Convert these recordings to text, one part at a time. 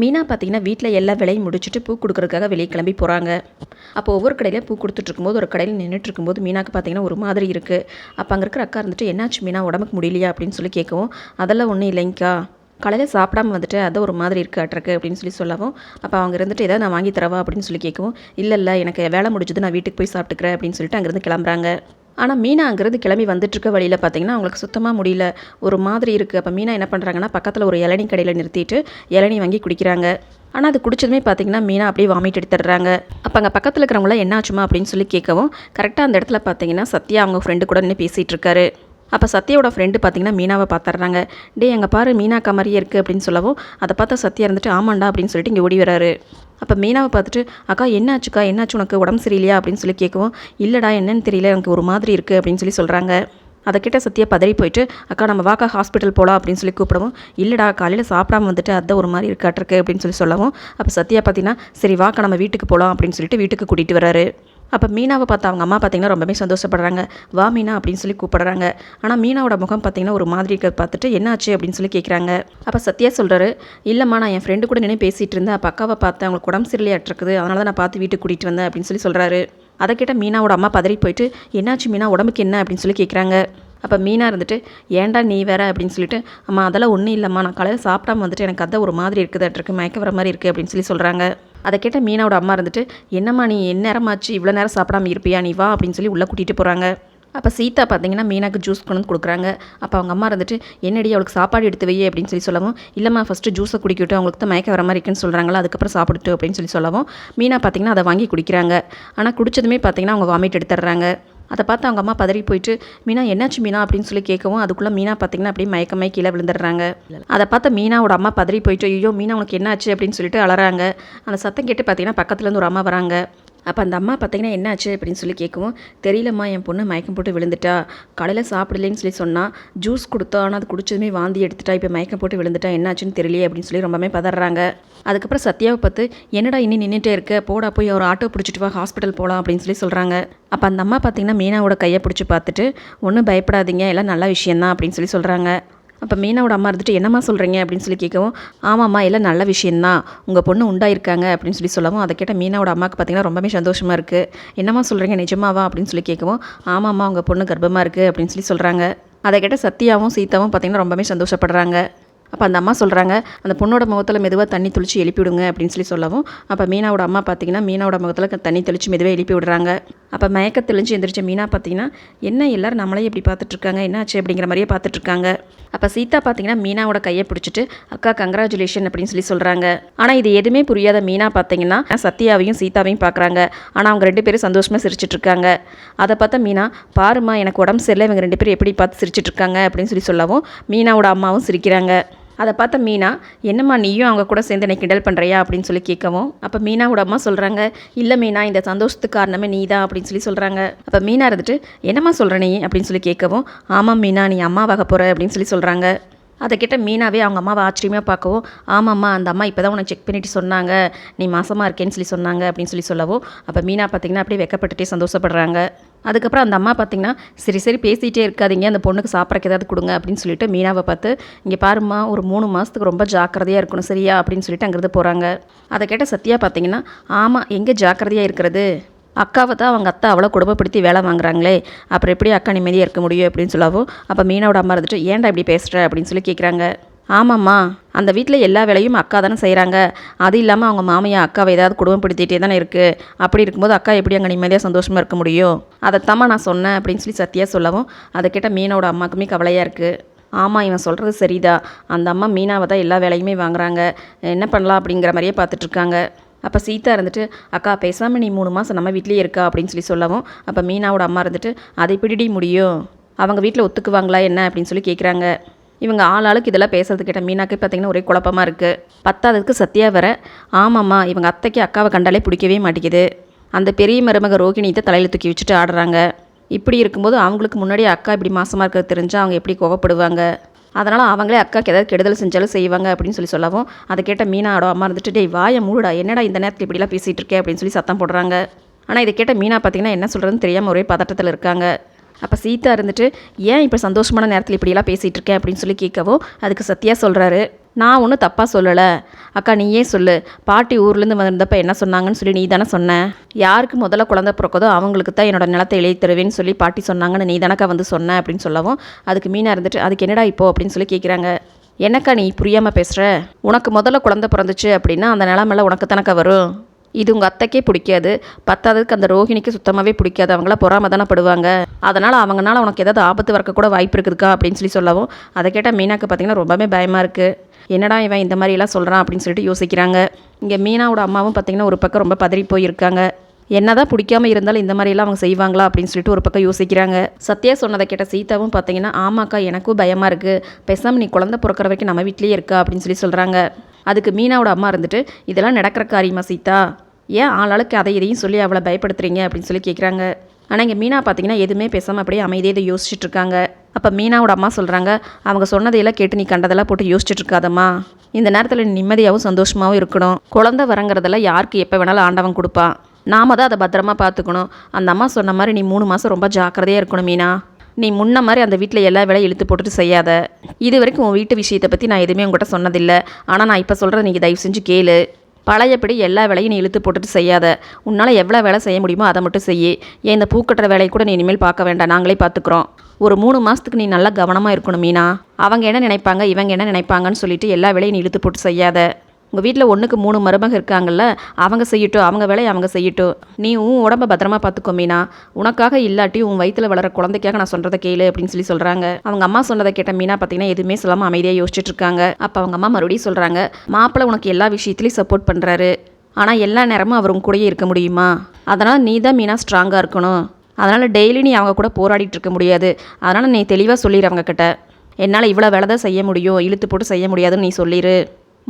மீனா பார்த்தீங்கன்னா வீட்டில் எல்லா வேலையும் முடிச்சுட்டு பூ கொடுக்குறதுக்காக வெளியே கிளம்பி போகிறாங்க அப்போ ஒவ்வொரு கடையில பூ கொடுத்துட்ருக்கும்போது ஒரு கடையில் நின்றுட்டு இருக்கும்போது மீனாக்கு பார்த்தீங்கன்னா ஒரு மாதிரி இருக்குது அப்போ அங்கே இருக்கிற அக்கா இருந்துட்டு என்னாச்சு மீனா உடம்புக்கு முடியலையா? அப்படின்னு சொல்லி கேட்கவும் அதெல்லாம் ஒன்றும் இல்லைங்கக்கா காலையில் சாப்பிடாம வந்துட்டு அதை ஒரு மாதிரி இருக்கு அட்ருக்கு அப்படின்னு சொல்லி சொல்லவும் அப்போ அவங்க இருந்துட்டு ஏதாவது நான் வாங்கி தரவா? அப்படின்னு சொல்லி கேட்கவும் இல்லை இல்லை. எனக்கு வேலை முடிஞ்சது. நான் வீட்டுக்கு போய் சாப்பிட்டுக்கிறேன். அப்படின்னு சொல்லிட்டு அங்கேருந்து கிளம்புறாங்க. ஆனால் மீனாங்கிறது கிளம்பி வந்துட்டுருக்க வழியில் பார்த்தீங்கன்னா அவங்களுக்கு சுத்தமாக முடியல. ஒரு மாதிரி இருக்குது அப்போ மீனா என்ன பண்ணுறாங்கன்னா பக்கத்தில் ஒரு இளநீ கடையில் நிறுத்திட்டு இளநீ வாங்கி குடிக்கிறாங்க. ஆனால் அது குடிச்சதுமே பார்த்தீங்கன்னா மீனா அப்படியே வாமிட் எடுத்துடுறாங்க. அப்போ அங்கே பக்கத்தில் இருக்கிறவங்களாம் என்ன ஆச்சுமா அப்படின்னு சொல்லி கேட்கவும் கரெக்டாக அந்த இடத்துல பார்த்தீங்கன்னா சத்யா அவங்க ஃப்ரெண்டு கூட நின்று பேசிகிட்டு இருக்காரு அப்போ சத்யாவோட ஃப்ரெண்டு பார்த்தீங்கன்னா மீனாவை பார்த்துட்றாங்க டே அங்கே பாரு மீனாக்கா மாதிரியே இருக்குது அப்படின்னு சொல்லவும் அதை பார்த்தா சத்யா இருந்துட்டு ஆமாண்டா அப்படின்னு சொல்லிட்டு இங்கே ஓடி வராரு. அப்போ மீனாவை பார்த்துட்டு அக்கா என்னாச்சுக்கா? என்னாச்சு உனக்கு? உடம்பு சரியில்லையா? அப்படின்னு சொல்லி கேட்கவும் இல்லைடா என்னன்னு தெரியல. எனக்கு ஒரு மாதிரி இருக்குது அப்படின்னு சொல்லி சொல்கிறாங்க அதை கிட்ட சத்தியாக பதறி போயிட்டு அக்கா நம்ம வாக்கா ஹாஸ்பிட்டல் போகலாம் அப்படின்னு சொல்லி கூப்பிடவும் இல்லைடா காலையில் சாப்பிடாம வந்துட்டு அதான் ஒரு மாதிரி இருக்காட்டிருக்கு அப்படின்னு சொல்லி சொல்லவும் அப்போ சத்யா பார்த்தீங்கன்னா சரி வாக்கா நம்ம வீட்டுக்கு போகலாம் அப்படின்னு சொல்லிட்டு வீட்டுக்கு கூட்டிகிட்டு வராரு. அப்போ மீனாவை பார்த்து அவங்க அம்மா பார்த்திங்கன்னா ரொம்பவே சந்தோஷப்படுறாங்க. வா மீனா அப்படின்னு சொல்லி கூப்பிடுறாங்க. ஆனால் மீனாவோட முகம் பார்த்திங்கன்னா ஒரு மாதிரி இருக்கிறத பார்த்துட்டு என்னாச்சு அப்படின்னு சொல்லி கேட்குறாங்க அப்போ சத்யா சொல்கிறாரு இல்லைம்மா நான் என் ஃப்ரெண்டு கூட நின்று பேசிகிட்டு இருந்தேன். அப்போ அக்காவை பார்த்தேன் அவங்களுக்கு உடம்பு சரியில்லையாட்டிருக்குது. அதனால தான் நான் பார்த்து வீட்டுக்கு கூட்டிகிட்டு வந்தேன். அப்படின்னு சொல்லி சொல்கிறாரு அதை கேட்ட மீனாவோட அம்மா பதறி போயிட்டு என்னாச்சு மீனா? உடம்புக்கு என்ன? அப்படின்னு சொல்லி கேட்குறாங்க அப்போ மீனாக இருந்துட்டு ஏன்டா நீ வேற? அப்படின்னு சொல்லிட்டு அம்மா அதெல்லாம் ஒன்றும் இல்லைம்மா. நான் காலையில் சாப்பிடாம வந்துட்டு எனக்கு அதை ஒரு மாதிரி இருக்குதாட்டிருக்கு. மயக்க வர மாதிரி இருக்குது அப்படின்னு சொல்லி சொல்கிறாங்க அதை கேட்ட மீனாவோட அம்மா இருந்துட்டு என்னம்மா நீ என்ன நேரமாச்சு இவ்வளோ நேரம் சாப்பிடாம இருப்பியா நீ வா அப்படின்னு சொல்லி உள்ளே கூட்டிகிட்டு போகிறாங்க அப்போ சீதா பார்த்தீங்கன்னா மீனாக்கு ஜூஸ் கொண்டு வந்து கொடுக்குறாங்க. அப்போ அவங்க அம்மா இருந்துட்டு என்னடி அவளுக்கு சாப்பாடு எடுத்து வை அப்படின்னு சொல்லி சொல்லவும் இல்லைம்மா ஃபஸ்ட்டு ஜூஸை குடிக்கட்டும் அவங்களுக்கு தான் மயக்க வர மாதிரி இருக்குன்னு சொல்கிறாங்களா அதுக்கப்புறம் சாப்பிடுட்டு அப்படின்னு சொல்லி சொல்லவும் மீனா பார்த்தீங்கன்னா அதை வாங்கி குடிக்கிறாங்க. ஆனால் குடித்ததுமே பார்த்தீங்கன்னா அவங்க வாமிட் எடுத்துடுறாங்க. அதை பார்த்து அவங்க அம்மா பதறி போயிட்டு மீனா என்னாச்சு மீனா? அப்படின்னு சொல்லி கேட்கவும் அதுக்குள்ளே மீனா பார்த்தீங்கன்னா அப்படியே மயக்கமே கீழே விழுந்துடுறாங்க. அதை பார்த்து மீனாவோட அம்மா பதறி போயிட்டு ஐயோ மீனா உனக்கு என்னாச்சு? அப்படின்னு சொல்லிட்டு அலறாங்க. அந்த சத்தம் கேட்டு பார்த்தீங்கன்னா பக்கத்துலேருந்து ஒரு அம்மா வராங்க. அப்போ அந்த அம்மா பார்த்தீங்கன்னா என்னாச்சு? அப்படின்னு சொல்லி கேட்கவும் தெரியலம்மா என் பொண்ணு மயக்கம் போட்டு விழுந்துட்டா. காலையில் சாப்பிடலேன்னு சொல்லி சொன்னால் ஜூஸ் கொடுத்தா ஆனால் அது குடிச்சதுமே வாந்தி எடுத்துட்டா இப்போ மயக்கம் போட்டு விழுந்துட்டா என்னாச்சுன்னு தெரியலையே அப்படின்னு சொல்லி ரொம்பவே பதறாங்க. அதுக்கப்புறம் சத்யாவை பார்த்து என்னடா இன்னும் நின்றுட்டே இருக்க? போடா போய் ஒரு ஆட்டோ பிடிச்சிட்டு வா ஹாஸ்பிட்டல் போகலாம் அப்படின்னு சொல்லி சொல்கிறாங்க அப்போ அந்த அம்மா பார்த்தீங்கன்னா மீனாவோட கையை பிடிச்சி பார்த்துட்டு ஒன்றும் பயப்படாதீங்க எல்லாம் நல்ல விஷயந்தான் அப்படின்னு சொல்லி சொல்கிறாங்க அப்போ மீனாவோட அம்மா இருந்துட்டு என்னம்மா சொல்கிறீங்க அப்படின்னு சொல்லி கேட்கவும் ஆமாம்மா எல்லாம் நல்ல விஷயந்தான் உங்கள் பொண்ணு உண்டாயிருக்காங்க. அப்படின்னு சொல்லி சொல்லவும் அதை கேட்ட மீனாவோட அம்மாவுக்கு பார்த்தீங்கன்னா ரொம்பவே சந்தோஷமாக இருக்குது என்னம்மா சொல்கிறீங்க நிஜமாவா? அப்படின்னு சொல்லி கேட்கவும் ஆமாம்மா உங்கள் பொண்ணு கர்ப்பமாக இருக்குது அப்படின்னு சொல்லி சொல்கிறாங்க அதை கேட்ட சத்யாவும் சீதாவும் பார்த்தீங்கன்னா ரொம்பவே சந்தோஷப்படுறாங்க. அப்போ அந்த அம்மா சொல்கிறாங்க அந்த பொண்ணோட முகத்தில் மெதுவாக தண்ணி தெளித்து எழுப்பி விடுங்க அப்படின்னு சொல்லி சொல்லவும் அப்போ மீனாவோட அம்மா பார்த்தீங்கன்னா மீனாவோட முகத்தில் தண்ணி தெளித்து மெதுவாக எழுப்பி விடுறாங்க. அப்போ மயக்க தெளிஞ்சு எந்திரிச்ச மீனா பார்த்தீங்கன்னா என்ன எல்லோரும் நம்மளே இப்படி பார்த்துட்ருக்காங்க என்னாச்சு அப்படிங்கிற மாதிரியே பார்த்துட்ருக்காங்க அப்போ சீதா பார்த்தீங்கன்னா மீனாவோட கையை பிடிச்சிட்டு அக்கா கங்க்ராச்சுலேஷன் அப்படின்னு சொல்லி சொல்கிறாங்க ஆனால் இது எதுவுமே புரியாத மீனா பார்த்தீங்கன்னா சத்யாவையும் சீதாவையும் பார்க்குறாங்க ஆனால் அவங்க ரெண்டு பேரும் சந்தோஷமாக சிரிச்சிட்டு இருக்காங்க. அதை பார்த்தா மீனா பாருமா எனக்கு உடம்பு சரியில்லை இவங்க ரெண்டு பேரும் எப்படி பார்த்து சிரிச்சிட்டு இருக்காங்க? அப்படின்னு சொல்லி சொல்லவும் மீனாவோட அம்மாவும் சிரிக்கிறாங்க. அதை பார்த்த மீனா என்னம்மா நீயும் அவங்க கூட சேர்ந்து என்னை கிண்டல் பண்ணுறியா அப்படின்னு சொல்லி கேட்கவும் அப்போ மீனாவோட அம்மா சொல்கிறாங்க இல்லை மீனா இந்த சந்தோஷத்துக்கு காரணமே நீ தான் அப்படின்னு சொல்லி சொல்கிறாங்க அப்போ மீனா இருந்துட்டு என்னம்மா சொல்கிற நீ? அப்படின்னு சொல்லி கேட்கவும் ஆமாம் மீனா நீ அம்மாவாக போகிற அப்படின்னு சொல்லி சொல்கிறாங்க அதை கிட்ட மீனாவே அவங்க அம்மாவை ஆச்சரியமாக பார்க்கவும் ஆமாம்மா அந்த அம்மா இப்போ தான் உனக்கு செக் பண்ணிட்டு சொன்னாங்க. நீ மாசமாக இருக்கேன்னு சொல்லி சொன்னாங்க அப்படின்னு சொல்லி சொல்லவும் அப்போ மீனா பார்த்தீங்கன்னா அப்படியே வெக்கப்பட்டுட்டே சந்தோஷப்படுறாங்க. அதுக்கப்புறம் அந்த அம்மா பார்த்தீங்கன்னா சரி சரி பேசிகிட்டே இருக்காதீங்க. அந்த பொண்ணுக்கு சாப்பிட்றக்கு ஏதாவது கொடுங்க அப்படின்னு சொல்லிட்டு மீனாவை பார்த்து இங்கே பாரும்மா ஒரு மூணு மாதத்துக்கு ரொம்ப ஜாக்கிரதையாக இருக்கணும் சரியா? அப்படின்னு சொல்லிட்டு அங்கேருந்து போகிறாங்க அதை கேட்ட சத்யா பார்த்தீங்கன்னா ஆமாம் எங்கே ஜாக்கிரதையாக இருக்கிறது? அக்காவை தான் அவங்க அத்தை அவ்வளோ குடும்பப்படுத்தி வேலை வாங்குறாங்களே அப்புறம் எப்படி அக்கா நிம்மதியாக இருக்க முடியும் அப்படின்னு சொல்லவும் அப்போ மீனோட அம்மா இருந்துட்டு ஏன்டா இப்படி பேசுகிற அப்படின்னு சொல்லி கேட்குறாங்க ஆமாம்மா அந்த வீட்டில் எல்லா வேலையும் அக்கா தானே செய்கிறாங்க அது இல்லாமல் அவங்க மாமியா அக்காவை ஏதாவது குடும்பப்படுத்திகிட்டே தானே இருக்குது அப்படி இருக்கும்போது அக்கா எப்படி அங்கே நிம்மதியாக சந்தோஷமாக இருக்க முடியும்? அதைத்தாம்மா நான் சொன்னேன் அப்படின்னு சொல்லி சத்தியாக சொல்லவும் அதை கேட்ட மீனோட அம்மாக்குமே கவலையாக இருக்குது ஆமாம் இவன் சொல்கிறது சரிதான். அந்த அம்மா மீனாவை தான் எல்லா வேலையுமே வாங்குறாங்க. என்ன பண்ணலாம்? அப்படிங்கிற மாதிரியே பார்த்துட்ருக்காங்க அப்போ சீதா இருந்துட்டு அக்கா பேசாமல் நீ மூணு மாதம் நம்ம வீட்லேயே இருக்கா? அப்படின்னு சொல்லி சொல்லவும் அப்போ மீனாவோட அம்மா இருந்துட்டு அதை பிடிடி முடியும். அவங்க வீட்டில் ஒத்துக்குவாங்களா என்ன? அப்படின்னு சொல்லி கேட்குறாங்க இவங்க ஆள் ஆளுக்கு இதெல்லாம் பேசுறது கேட்ட மீனாக்கு பார்த்தீங்கன்னா ஒரே குழப்பமாக இருக்குது பத்தாவதுக்கு சத்யா வர ஆமாம்மா இவங்க அத்தைக்கு அக்காவை கண்டாலே பிடிக்கவே மாட்டேங்குது. அந்த பெரிய மருமக ரோகிணியத்தை தலையில் தூக்கி வச்சுட்டு ஆடுறாங்க. இப்படி இருக்கும்போது அவங்களுக்கு முன்னாடி அக்கா இப்படி மாசமாக இருக்கிறது தெரிஞ்சால் அவங்க எப்படி கோவப்படுவாங்க? அதனால் அவங்களே அக்காவுக்கு ஏதாவது கெடுதல் செஞ்சாலும் செய்வாங்க அப்படின்னு சொல்லி சொல்லவும். அதை கேட்ட மீனாடோ அம்மா இருந்துட்டு டேய் வாயை மூடுடா என்னடா இந்த நேரத்தில் இப்படிலாம் பேசிகிட்டு இருக்கே? அப்படின்னு சொல்லி சத்தம் போடுறாங்க. ஆனால் இதை கேட்ட மீனா பார்த்தீங்கன்னா என்ன சொல்கிறதுன்னு தெரியாமல் ஒரே பதட்டத்தில் இருக்காங்க. அப்போ சீதா இருந்துட்டு ஏன் இப்போ சந்தோஷமான நேரத்தில் இப்படியெல்லாம் பேசிகிட்டு இருக்கேன் அப்படின்னு சொல்லி கேட்கவும் அதுக்கு சத்யா சொல்கிறாரு நான் ஒன்றும் தப்பாக சொல்லலை. அக்கா நீயே சொல்லு. பாட்டி ஊர்லேருந்து வந்திருந்தப்ப என்ன சொன்னாங்கன்னு சொல்லி நீ தானே சொன்ன? யாருக்கு முதல்ல குழந்த பிறக்குதோ அவங்களுக்கு தான் என்னோட நிலத்தை எழுதி தருவேன்னு சொல்லி பாட்டி சொன்னாங்கன்னு நீ தானக்கா வந்து சொன்ன அப்படின்னு சொல்லவும் அதுக்கு மீனாக இருந்துட்டு அதுக்கு என்னடா இப்போ? அப்படின்னு சொல்லி கேட்குறாங்க என்னக்கா நீ புரியாமல் பேசுகிற உனக்கு முதல்ல குழந்த பிறந்துச்சு அப்படின்னா அந்த நிலமெல்லாம் உனக்கு தானக்கா வரும்? இது உங்கள் அத்தைக்கே பிடிக்காது. பத்தாததுக்கு அந்த ரோஹிணிக்கு சுத்தமாகவே பிடிக்காது. அவங்கள பொறாம தானே படுவாங்க. அதனால் அவங்கனால உனக்கு ஏதாவது ஆபத்து வரக்கூட வாய்ப்பு இருக்குதுக்கா? அப்படின்னு சொல்லி சொல்லவும் அதை கேட்டால் மீனாக்கு பார்த்தீங்கன்னா ரொம்பவே பயமாக இருக்குது என்னடா இவன் இந்த மாதிரிலாம் சொல்கிறான் அப்படின்னு சொல்லிட்டு யோசிக்கிறாங்க. இங்கே மீனாவோட அம்மாவும் பார்த்தீங்கன்னா ஒரு பக்கம் ரொம்ப பதறி போயிருக்காங்க. என்னதான் பிடிக்காம இருந்தாலும் இந்த மாதிரிலாம் அவங்க செய்வாங்களா அப்படின்னு சொல்லிட்டு ஒரு பக்கம் யோசிக்கிறாங்க. சத்யா சொன்னதை கேட்ட சீதாவும் பார்த்தீங்கன்னா ஆமாக்கா எனக்கும் பயமாக இருக்குது பேசாமல் நீ குழந்தை பிறக்கிற வரைக்கும் நம்ம வீட்லேயே இருக்கா அப்படின்னு சொல்லி சொல்கிறாங்க அதுக்கு மீனாவோட அம்மா இருந்துட்டு இதெல்லாம் நடக்கிற காரியமா சீதா? ஏன் ஆளாளுக்கு அதை இதையும் சொல்லி அவளை பயப்படுத்துறீங்க? அப்படின்னு சொல்லி கேட்குறாங்க ஆனால் இங்கே மீனா பார்த்தீங்கன்னா எதுவுமே பேசாமல் அப்படியே அமைதியை இதை யோசிச்சுட்டு இருக்காங்க. அப்போ மீனாவோட அம்மா சொல்கிறாங்க அவங்க சொன்னதையெல்லாம் கேட்டு நீ கண்டதெல்லாம் போட்டு யோசிச்சுட்டு இருக்காதம்மா இந்த நேரத்தில் நீ நிம்மதியாகவும் சந்தோஷமாகவும் இருக்கணும். குழந்தை வரங்கிறதெல்லாம் யாருக்கு எப்போ வேணாலும் ஆண்டவன் கொடுப்பான் நாம தான் அதை பத்திரமா பார்த்துக்கணும். அந்த அம்மா சொன்ன மாதிரி நீ மூணு மாதம் ரொம்ப ஜாக்கிரதையாக இருக்கணும் மீனா. நீ முன்ன மாதிரி அந்த வீட்டில் எல்லா வேலையும் இழுத்து போட்டுட்டு செய்யாத. இது வரைக்கும் உன் வீட்டு விஷயத்தை பற்றி நான் எதுவுமே உங்கள்கிட்ட சொன்னதில்லை. ஆனால் நான் இப்போ சொல்கிறத நீங்கள் தயவு செஞ்சு கேளு. பழையபடி எல்லா வேலையும் நீ இழுத்து போட்டுட்டு செய்யாத. உன்னால் எவ்வளோ வேலை செய்ய முடியுமோ அதை மட்டும் செய்யி. ஏன் இந்த பூக்கட்டுற வேலையை கூட நீ இனிமேல் பார்க்க வேண்டாம். நாங்களே பார்த்துக்குறோம். ஒரு மூணு மாதத்துக்கு நீ நல்லா கவனமாக இருக்கணும் மீனா. அவங்க என்ன நினைப்பாங்க இவங்க என்ன நினைப்பாங்கன்னு சொல்லிட்டு எல்லா வேலையும் நீ இழுத்து போட்டு செய்யாத. உங்கள் வீட்டில் ஒன்றுக்கு மூணு மருமக இருக்காங்கல்ல அவங்க செய்யட்டும் அவங்க வேலையை அவங்க செய்யட்டும். நீ உன் உடம்ப பத்திரமா பார்த்துக்கோ மீனா. உனக்காக இல்லாட்டி உன் வயிற்றில் வளர குழந்தைக்காக நான் சொல்கிறத கேளு அப்படின்னு சொல்லி சொல்கிறாங்க அவங்க அம்மா சொன்னதை கேட்ட மீனா பார்த்தீங்கன்னா எதுவுமே சொல்லாமல் அமைதியாக யோசிச்சுட்டு இருக்காங்க. அப்போ அவங்க அம்மா மறுபடியும் சொல்கிறாங்க மாப்பிள்ளை உனக்கு எல்லா விஷயத்துலையும் சப்போர்ட் பண்ணுறாரு ஆனால் எல்லா நேரமும் அவர் உங்க கூடயே இருக்க முடியுமா? அதனால் நீ தான் மீனா ஸ்ட்ராங்காக இருக்கணும். அதனால் டெய்லி நீ அவங்க கூட போராடிட்டு இருக்க முடியாது. அதனால் நீ தெளிவாக சொல்லிடு அவங்கக்கிட்ட என்னால் இவ்வளோ வேலை தான் செய்ய முடியும். இழுத்து போட்டு செய்ய முடியாதுன்னு நீ சொல்லிடு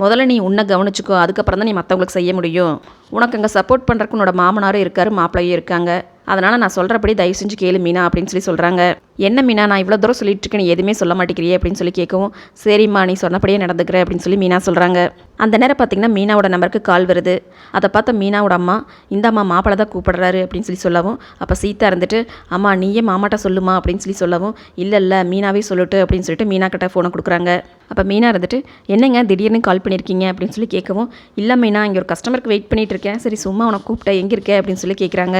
முதல்ல நீ உன்னை கவனிச்சுக்கோ அதுக்கப்புறம் தான் நீ மற்றவங்களுக்கு செய்ய முடியும். உனக்கு அங்கே சப்போர்ட் பண்ணுறக்கு உன்னோட மாமனாரும் இருக்காரு மாப்பிள்ளையும் இருக்காங்க. அதனால் நான் சொல்கிறபடி தயவு செஞ்சு கேளு மீனா அப்படின்னு சொல்லி சொல்கிறாங்க என்ன மீனா? நான் இவ்வளோ தூரம் சொல்லிட்டு இருக்கேன் நீ எதுவுமே சொல்ல மாட்டேங்கிறியே? அப்படின்னு சொல்லி கேட்கவும் சரிம்மா நீ சொன்னபடியே நடந்துக்கிற அப்படின்னு சொல்லி மீனா சொல்கிறாங்க அந்த நேரம் பார்த்தீங்கன்னா மீனாவோட நம்பருக்கு கால் வருது. அதை பார்த்த மீனாவோட அம்மா இந்த அம்மா மாப்பிள்ளை தான் கூப்பிடுறாரு அப்படின்னு சொல்லி சொல்லவும் அப்போ சீத்தா இருந்துட்டு அம்மா நீயே மாமாட்ட சொல்லுமா? அப்படின்னு சொல்லி சொல்லவும் இல்லை இல்லை மீனாவே சொல்லட்டு அப்படின்னு சொல்லிட்டு மீனா கிட்ட ஃபோனை கொடுக்குறாங்க. அப்போ மீனா இருந்துட்டு என்னங்க திடீர்னு கால் பண்ணியிருக்கீங்க? அப்படின்னு சொல்லி கேட்கவும் இல்லை மீனா இங்கே ஒரு கஸ்டமருக்கு வெயிட் பண்ணிகிட்டு இருக்கேன். சரி சும்மா உனக்கு கூப்பிட்டேன் எங்கே இருக்க? அப்படின்னு சொல்லி கேட்குறாங்க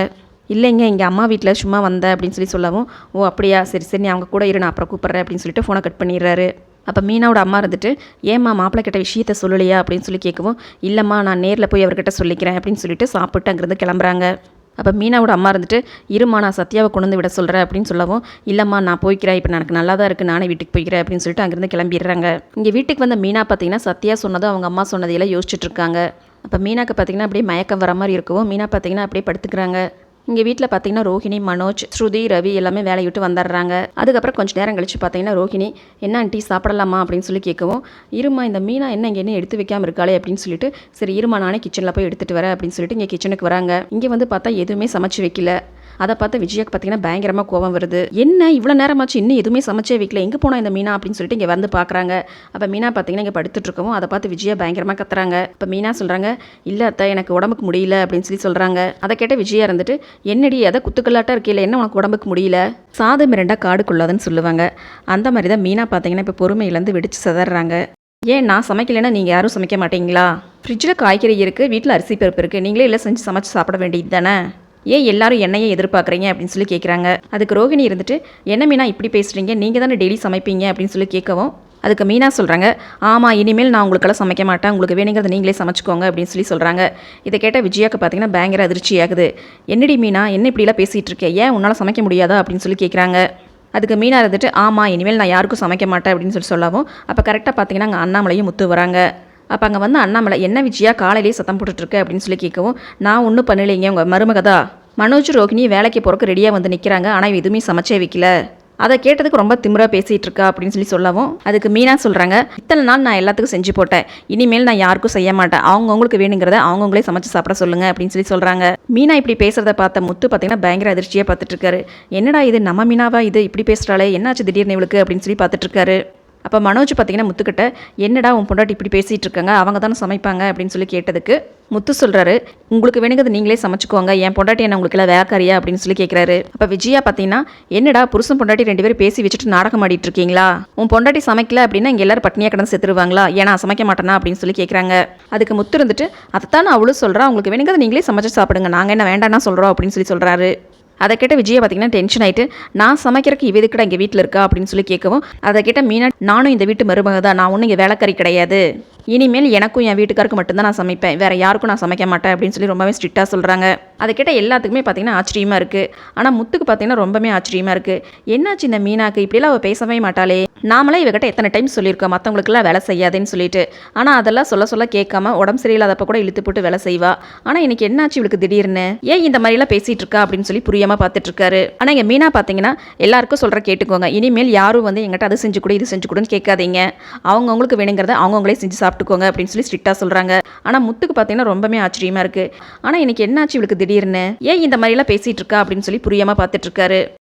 இல்லைங்க இங்கே அம்மா வீட்டில் சும்மா வந்தேன் அப்படின்னு சொல்லி சொல்லவும் ஓ அப்படியா? சரி சரி நீ அவங்க கூட இரு நான் அப்புறம் கூப்பிட்றேன் அப்படின்னு சொல்லிட்டு ஃபோனை கட் பண்ணிடுறாரு. அப்போ மீனாவோட அம்மா இருந்துட்டு ஏம்மா மாப்பிள்ளை கிட்ட விஷயத்த சொல்லலையா? அப்படின்னு சொல்லி கேட்கவும் இல்லைம்மா நான் நேரில் போய் அவர்கிட்ட சொல்லிக்கிறேன் அப்படின்னு சொல்லிட்டு சாப்பிட்டு அங்கேருந்து கிளம்புறாங்க. அப்போ மீனாவோட அம்மா இருந்துட்டு இருமா நான் சத்யாவை கொண்டு வந்து விட சொல்கிறேன் அப்படின்னு சொல்லவும் இல்லைம்மா நான் போய்க்கிறேன் இப்போ எனக்கு நல்லா தான் இருக்குது நானே வீட்டுக்கு போய்க்கிறேன் அப்படின்னு சொல்லிட்டு அங்கேருந்து கிளம்பிடுறாங்க. இங்கே வீட்டுக்கு வந்த மீனா பார்த்தீங்கன்னா சத்யா சொன்னதும் அவங்க அம்மா சொன்னதையெல்லாம் யோசிச்சுட்டு இருக்காங்க. அப்போ மீனாக்கு பார்த்தீங்கன்னா அப்படியே மயக்கம் வர மாதிரி இருக்கவும் மீனா பார்த்தீங்கன்னா அப்படியே படுத்துக்கிறாங்க. இங்கே வீட்டில் பார்த்தீங்கன்னா ரோஹிணி மனோஜ் ஸ்ருதி ரவி எல்லாமே வேலையை விட்டு வந்துடுறாங்க அதுக்கப்புறம் கொஞ்சம் நேரம் கழிச்சு பார்த்தீங்கன்னா ரோஹிணி என்ன ஆண்டி சாப்பிடலாமா? அப்படின்னு சொல்லி கேட்கவும் இருமா இந்த மீனா என்ன இங்கே என்ன எடுத்து வைக்காம இருக்காளே? அப்படின்னு சொல்லிட்டு சரி இருமா நானே கிச்சனில் போய் எடுத்துகிட்டு வரேன். அப்படின்னு சொல்லிட்டு இங்கே கிச்சனுக்கு வராங்க. இங்கே வந்து பார்த்தா எதுவுமே சமைச்சு வைக்கல. அதை பார்த்து விஜயாக்கு பார்த்தீங்கன்னா பயங்கரமாக கோவம் வருது. என்ன இவ்வளோ நேரமாச்சு இன்னும் எதுவுமே சமைச்சே வைக்கல. எங்கே போனால் இந்த மீனா அப்படின்னு சொல்லிட்டு இங்கே வந்து பார்க்குறாங்க. அப்போ மீனா பார்த்தீங்கன்னா இங்கே படுத்துட்டு இருக்கவும் அதை பார்த்து விஜயா பயங்கரமாக கத்துறாங்க. இப்போ மீனா சொல்கிறாங்க இல்லை அத்தை எனக்கு உடம்புக்கு முடியல அப்படின்னு சொல்லி சொல்கிறாங்க அதை கேட்ட விஜயா இருந்துட்டு என்னடி அதை குத்துக்கல்லாட்டா இருக்கையில் என்ன உனக்கு உடம்புக்கு முடியல? சாதம் மிரண்டா காடுக்குள்ளாதுன்னு சொல்லுவாங்க. அந்த மாதிரி தான் மீனா பார்த்தீங்கன்னா இப்போ பொறுமையிலேருந்து வெடிச்சு சிதறாங்க. ஏன் நான் சமைக்கலைன்னா நீங்கள் யாரும் சமைக்க மாட்டீங்களா? ஃப்ரிட்ஜில் காய்கறி இருக்குது வீட்டில் அரிசி பருப்பு இருக்குது நீங்களே இல்லை செஞ்சு சமைச்சு சாப்பிட வேண்டியது தானே? ஏன் எல்லாரும் என்னையே எதிர்பார்க்குறீங்க அப்படின்னு சொல்லி கேட்குறாங்க அதுக்கு ரோகிணி இருந்துட்டு என்ன மீனா இப்படி பேசுகிறீங்க நீங்கள் தானே டெய்லி சமைப்பீங்க? அப்படின்னு சொல்லி கேட்கவும் அதுக்கு மீனா சொல்கிறாங்க ஆமாம் இனிமேல் நான் உங்களுக்கெல்லாம் சமைக்க மாட்டேன். உங்களுக்கு வேணுங்கிறத நீங்களே சமைச்சுக்கோங்க. அப்படின்னு சொல்லி சொல்கிறாங்க இதை கேட்டால் விஜயாக்கு பார்த்தீங்கன்னா பயங்கர அதிர்ச்சி ஆகுது. என்னடி மீனா என்ன இப்படிலாம் பேசிகிட்டு இருக்கே? ஏன் உன்னால் சமைக்க முடியாதா? அப்படின்னு சொல்லி கேட்குறாங்க அதுக்கு மீனா இருந்துட்டு ஆமாம் இனிமேல் நான் யாருக்கும் சமைக்க மாட்டேன். அப்படின்னு சொல்லி சொல்லவும் அப்போ கரெக்டாக பார்த்தீங்கன்னா அங்கே அண்ணாமலையும் முத்து வராங்க. அப்போ அங்கே வந்து அண்ணாமலை என்ன விஜயா காலையிலேயே சத்தம் போட்டுட்ருக்கு? அப்படின்னு சொல்லி கேட்கவும் நான் ஒன்றும் பண்ணலைங்க உங்கள் மருமகதா. மனோஜ் ரோகிணி வேலைக்கு போகிறக்கு ரெடியாக வந்து நிற்கிறாங்க ஆனால் இவ எதுவுமே சமைச்சே வைக்கல. அதை கேட்டதுக்கு ரொம்ப திமிராக பேசிகிட்டு இருக்கா அப்படின்னு சொல்லி சொல்லவும் அதுக்கு மீனா சொல்கிறாங்க இத்தனை நாள் நான் எல்லாத்துக்கும் செஞ்சு போட்டேன். இனிமேல் நான் யாருக்கும் செய்ய மாட்டேன். அவங்கவுங்களுக்கு வேணுங்கிறத அவங்கவுங்களே சமைச்சு சாப்பிட சொல்லுங்கள் அப்படின்னு சொல்லி சொல்கிறாங்க மீனா இப்படி பேசுகிறத பார்த்த முத்து பார்த்தீங்கன்னா பயங்கர அதிர்ச்சியாக பார்த்துட்டு இருக்காரு என்னடா இது நம்ம மீனாவா இது? இப்படி பேசுகிறாளே என்னாச்சு திடீர்னு இவளுக்கு? அப்படின்னு சொல்லி பார்த்துட்டு இருக்காரு அப்போ மனோஜ் பார்த்தீங்கன்னா முத்துக்கிட்ட என்னடா உன் பொண்டாட்டி இப்படி பேசிகிட்டு இருக்காங்க? அவங்க தானே சமைப்பாங்க? அப்படின்னு சொல்லி கேட்டதுக்கு முத்து சொல்கிறாரு உங்களுக்கு வேணுங்கிறது நீங்களே சமைச்சுக்கோங்க. என் பொண்டாட்டி என்ன உங்களுக்கு எல்லாம் வேக்காரியா அப்படின்னு சொல்லி கேட்குறாரு அப்போ விஜயா பார்த்தீங்கன்னா என்னடா புருஷன் பொண்டாட்டி ரெண்டு பேரும் பேசி வச்சுட்டு நாடகம் ஆடிட்டு இருக்கீங்களா? உன் பொண்டாட்டி சமைக்கல அப்படின்னா இங்கே எல்லாரும் பட்னியாக கடந்து செத்துருவாங்களா? ஏன்னா சமைக்க மாட்டேனா? அப்படின்னு சொல்லி கேட்குறாங்க அதுக்கு முத்து இருந்துட்டு அதைத்தான் நான் அவளும் சொல்கிறா உங்களுக்கு வேணுங்கிறது நீங்களே சமைச்சு சாப்பிடுங்க. நாங்கள் என்ன வேண்டாம்னா சொல்கிறோம் அப்படின்னு சொல்லி சொல்கிறாரு அதை கேட்ட விஜயா பார்த்தீங்கன்னா டென்ஷன் ஆயிட்டு நான் சமைக்கிறதுக்கு இவ எதுக்கடா இங்கே வீட்டில் இருக்கா? அப்படின்னு சொல்லி கேட்கவும் அதை கேட்ட மீனா நானும் இந்த வீட்டு மருமக தான் நான் ஒன்றும் இங்கே வேலைக்கறி கிடையாது. இனிமேல் எனக்கும் என் வீட்டுக்காருக்கு மட்டும்தான் நான் சமைப்பேன். வேற யாருக்கும் நான் சமைக்க மாட்டேன் அப்படின்னு சொல்லி ரொம்பவே ஸ்ட்ரிக்டாக சொல்கிறாங்க அதை கேட்ட எல்லாத்துக்குமே பார்த்தீங்கன்னா ஆச்சரியமாக இருக்குது ஆனால் முத்துக்கு பார்த்தீங்கன்னா ரொம்பவே ஆச்சரியமாக இருக்குது என்னாச்சு இந்த மீனாக்கு? இப்படிலாம் அவள் பேசவே மாட்டாளே. நாமளே இவகிட்ட எத்தனை டைம் சொல்லியிருக்கோம். மற்றவங்களுக்குலாம் வேலை செய்யாதேன்னு சொல்லிட்டு. ஆனால் அதெல்லாம் சொல்ல சொல்ல கேட்காம உடம்பு சரியில்லாதப்ப கூட இழுத்து போட்டு வேலை செய்வா. ஆனால் இன்னைக்கு என்னாச்சு இவளுக்கு திடீர்னு? ஏன் இந்த மாதிரிலாம் பேசிகிட்டு இருக்கா அப்படின்னு சொல்லி புரியாமல் பார்த்துட்டு இருக்காரு. ஆனால் இங்கே மீனா பார்த்தீங்கன்னா எல்லாருக்கும் சொல்கிற கேட்டுக்கோங்க. இனிமேல் யாரும் வந்து எங்கிட்ட அது செஞ்சு கொடு இது செஞ்சு கொடுன்னு கேட்காதீங்க. அவங்கவுங்களுக்கு வேணுங்கிறத அவங்கவுங்களே செஞ்சு சாப்பிட்டுக்கோங்க அப்படின்னு சொல்லி ஸ்ட்ரிக்டாக சொல்கிறாங்க ஆனால் முத்துக்கு பார்த்தீங்கன்னா ரொம்பவே ஆச்சரியமா இருக்கு. ஆனால் இன்னைக்கு என்னாச்சு இவளுக்கு திடீர்னு? ஏன் இந்த மாதிரிலாம் பேசிட்டு இருக்கா அப்படின்னு சொல்லி புரியாம பார்த்துட்ருக்காரு